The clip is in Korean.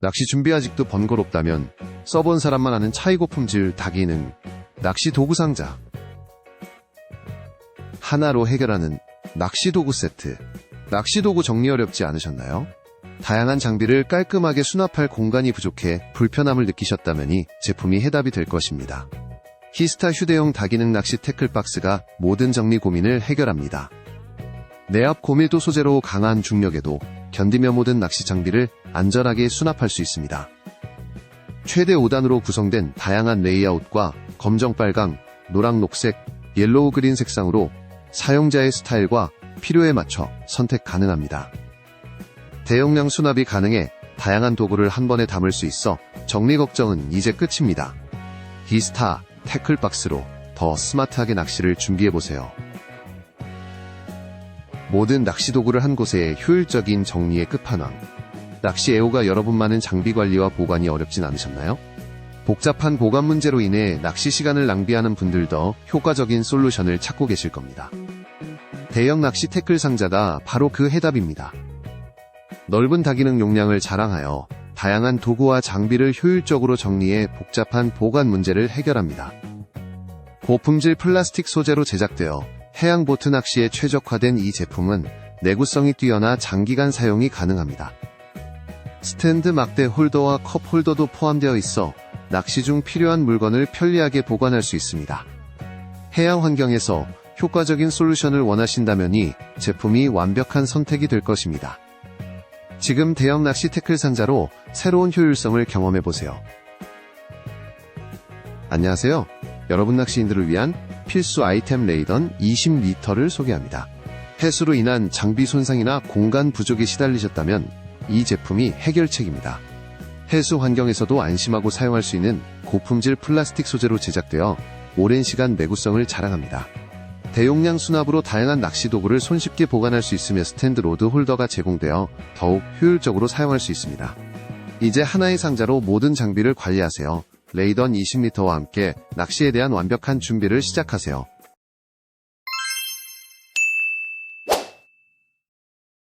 낚시 준비 아직도 번거롭다면 써본 사람만 아는 차이고 품질 다기능 낚시 도구 상자 하나로 해결하는 낚시 도구 세트 낚시 도구 정리 어렵지 않으셨나요? 다양한 장비를 깔끔하게 수납할 공간이 부족해 불편함을 느끼셨다면 이 제품이 해답이 될 것입니다. 히스타 휴대용 다기능 낚시 태클박스가 모든 정리 고민을 해결합니다. 내압 고밀도 소재로 강한 중력에도 견디며 모든 낚시 장비를 안전하게 수납할 수 있습니다. 최대 5단으로 구성된 다양한 레이아웃과 검정 빨강, 노랑 녹색, 옐로우 그린 색상으로 사용자의 스타일과 필요에 맞춰 선택 가능합니다. 대용량 수납이 가능해 다양한 도구를 한 번에 담을 수 있어 정리 걱정은 이제 끝입니다. 히스타 태클박스로 더 스마트하게 낚시를 준비해보세요. 모든 낚시 도구를 한 곳에 효율적인 정리의 끝판왕. 낚시 애호가 여러분만은 장비 관리와 보관이 어렵진 않으셨나요? 복잡한 보관 문제로 인해 낚시 시간을 낭비하는 분들도 효과적인 솔루션을 찾고 계실 겁니다. 대형 낚시 태클 상자가 바로 그 해답입니다. 넓은 다기능 용량을 자랑하여 다양한 도구와 장비를 효율적으로 정리해 복잡한 보관 문제를 해결합니다. 고품질 플라스틱 소재로 제작되어 해양 보트 낚시에 최적화된 이 제품은 내구성이 뛰어나 장기간 사용이 가능합니다. 스탠드 막대 홀더와 컵 홀더도 포함되어 있어 낚시 중 필요한 물건을 편리하게 보관할 수 있습니다. 해양 환경에서 효과적인 솔루션을 원하신다면 이 제품이 완벽한 선택이 될 것입니다. 지금 대형 낚시 태클 상자로 새로운 효율성을 경험해 보세요. 안녕하세요. 여러분 낚시인들을 위한 필수 아이템 레이던 20리터를 소개합니다. 해수로 인한 장비 손상이나 공간 부족에 시달리셨다면 이 제품이 해결책입니다. 해수 환경에서도 안심하고 사용할 수 있는 고품질 플라스틱 소재로 제작되어 오랜 시간 내구성을 자랑합니다. 대용량 수납으로 다양한 낚시 도구를 손쉽게 보관할 수 있으며 스탠드 로드 홀더가 제공되어 더욱 효율적으로 사용할 수 있습니다. 이제 하나의 상자로 모든 장비를 관리하세요. 레이던 20m와 함께 낚시에 대한 완벽한 준비를 시작하세요.